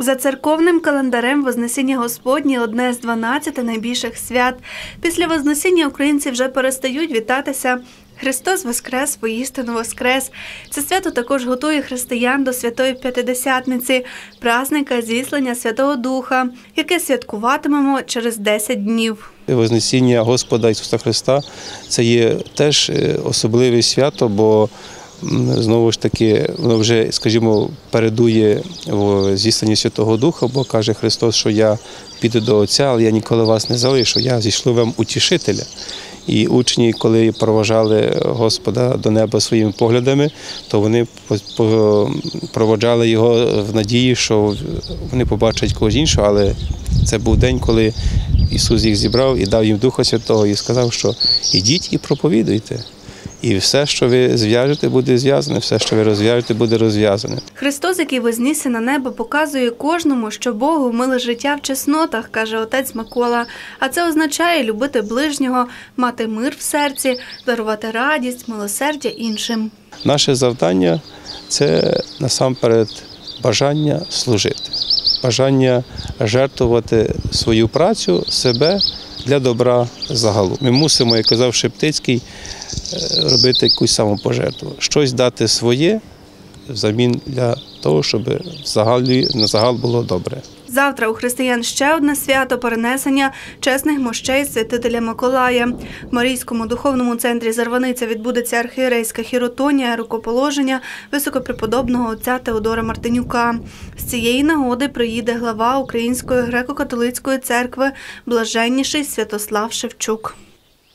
За церковним календарем Вознесіння Господнє одне з 12 найбільших свят. Після Вознесіння українці вже перестають вітатися. Христос Воскрес, воістину Воскрес. Це свято також готує християн до Святої П'ятидесятниці, празника зіслання Святого Духа, яке святкуватимемо через 10 днів. Вознесіння Господа Ісуса Христа це є теж е, особливе свято, бо знову ж таки воно вже, скажімо, передує в зістанні Святого Духа, бо каже Христос, що я піду до Отця, але я ніколи вас не залишу, я зійшлю вам утішителя. І учні, коли проважали Господа до неба своїми поглядами, то вони проводжали його в надії, що вони побачать когось іншого, але це був день, коли Ісус їх зібрав і дав їм Духа Святого і сказав, що ідіть і проповідуйте. І все, що ви зв'яжете, буде зв'язане, все, що ви розв'яжете, буде розв'язане. Христос, який вознісся на небо, показує кожному, що Богу миле життя в чеснотах, каже отець Микола. А це означає любити ближнього, мати мир в серці, дарувати радість, милосердя іншим. Наше завдання це насамперед бажання служити, бажання жертвувати свою працю, себе для добра загалом. Ми мусимо, як казав Шептицький, е, робити якусь самопожертву, щось дати своє взамін для того, щоб взагалі на загал було добре. Завтра у християн ще одне свято перенесення чесних мощей святителя Миколая. В Марійському духовному центрі Зарваниця відбудеться архієрейська хіротонія, рукоположення високопреподобного отця Теодора Мартинюка. З цієї нагоди приїде глава Української греко-католицької церкви блаженніший Святослав Шевчук.